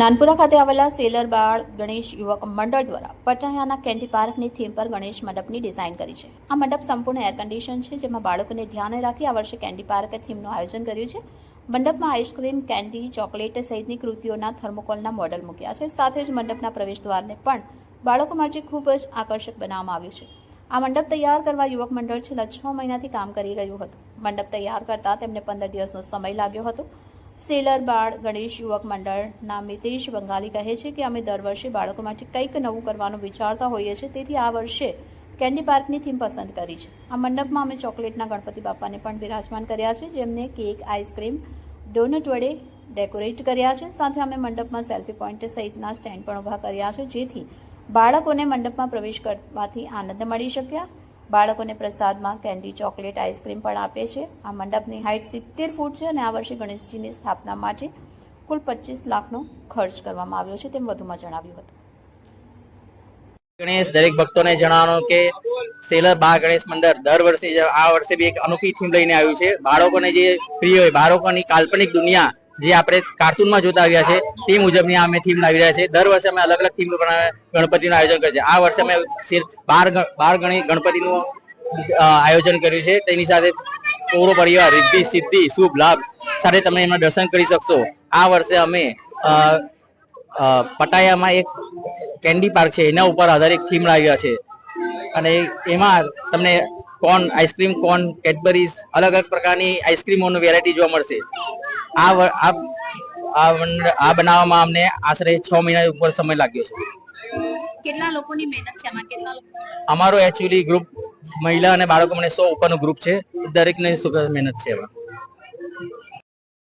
નાનપુરા ખાતે આવેલા સેલર બાળ ગણેશ યુવક મંડળ દ્વારા પટાયાના કેન્ડી પાર્કની થીમ પર ગણેશ મંડપની ડિઝાઇન કરી છે. આ મંડપ સંપૂર્ણ એર કન્ડિશન છે, જેમાં બાળકોને ધ્યાને રાખી આ વર્ષે કેન્ડી પાર્ક થીમનું આયોજન કર્યું છે. મંડપમાં આઈસ્ક્રીમ કેન્ડી ચોકલેટ સહિતની કૃતિઓના થર્મોકોલના મોડલ મૂક્યા છે. સાથે જ મંડપના પ્રવેશ દ્વારને પણ બાળકો માટે ખૂબ જ આકર્ષક બનાવવામાં આવ્યું છે. આ મંડપ તૈયાર કરવા યુવક મંડળ છેલ્લા છ મહિનાથી કામ કરી રહ્યું હતું. મંડપ તૈયાર કરતા તેમને પંદર દિવસનો સમય લાગ્યો હતો. સેલર બાળ ગણેશ યુવક મંડળના મિતેશ બંગાલી કહે છે કે અમે દર વર્ષે બાળકો માટે કંઈક નવું કરવાનું વિચારતા હોઈએ છીએ. તેથી આ વર્ષે કેન્ડી પાર્કની થીમ પસંદ કરી છે. આ મંડપમાં અમે ચોકલેટના ગણપતિ બાપાને પણ બિરાજમાન કર્યા છે. જેમને કેક, આઈસ્ક્રીમ, ડોનટ વડે ડેકોરેટ કર્યા છે. સાથે અમે મંડપમાં સેલ્ફી પોઈન્ટ સહિતના સ્ટેન્ડ પણ ઊભા કર્યા છે. જેથી બાળકોને મંડપમાં પ્રવેશ કરવાથી આનંદ મળી શક્યા. બાળકોને પ્રસાદમાં કેન્ડી, ચોકલેટ, આઈસ્ક્રીમ પણ આપે છે. આ મંડપની હાઇટ સિત્તેર ફૂટ છે અને આ વર્ષે ગણેશજીની સ્થાપના માટે કુલ પચીસ લાખનો ખર્ચ કરવામાં આવ્યો છે તેમ વધુમાં જણાવ્યું હતું. ગણેશ, દરેક ભક્તોને જણાવવાનું કે સેલર બા ગણેશ મંદિર દર વર્ષે આ વર્ષે બી એક અનોખી થીમ લઈને આવ્યું છે. બાળકોને જે પ્રિય હોય, બાળકોની કાલ્પનિક દુનિયા જે આપણે કાર્ટૂનમાં જોતા આવ્યા છે, તે મુજબની અમે થીમ લાવી રહ્યા છે. દર વર્ષે અમે અલગ અલગ થીમ ગણપતિનું આયોજન કરીએ છીએ. આ વર્ષે અમે બાર બાર ગણી ગણપતિનું આયોજન કર્યું છે. તેની સાથે પૂરો પરિવાર, રિદ્ધિ, સિદ્ધિ, શુભ લાભ સાથે તમે એમના દર્શન કરી શકશો. આ વર્ષે અમે પટાયામાં એક કેન્ડી પાર્ક છે, એના ઉપર આધારિત થીમ લાવ્યા છે. અને એમાં તમને કોન આઈસ્ક્રીમ કોન કેડબરીઝ અલગ અલગ પ્રકારની આઈસ્ક્રીમોની વેરાયટી જોવા મળશે. આ આ બનાવવામાં અમને આશરે છ મહિના ઉપર સમય લાગ્યો છે. કેટલા લોકોની મહેનત છે આમાં? કેટલા અમારો એકચ્યુઅલી ગ્રુપ મહિલા અને બાળકો મને સો ઉપરનું ગ્રુપ છે. દરેકને મહેનત છે એમાં.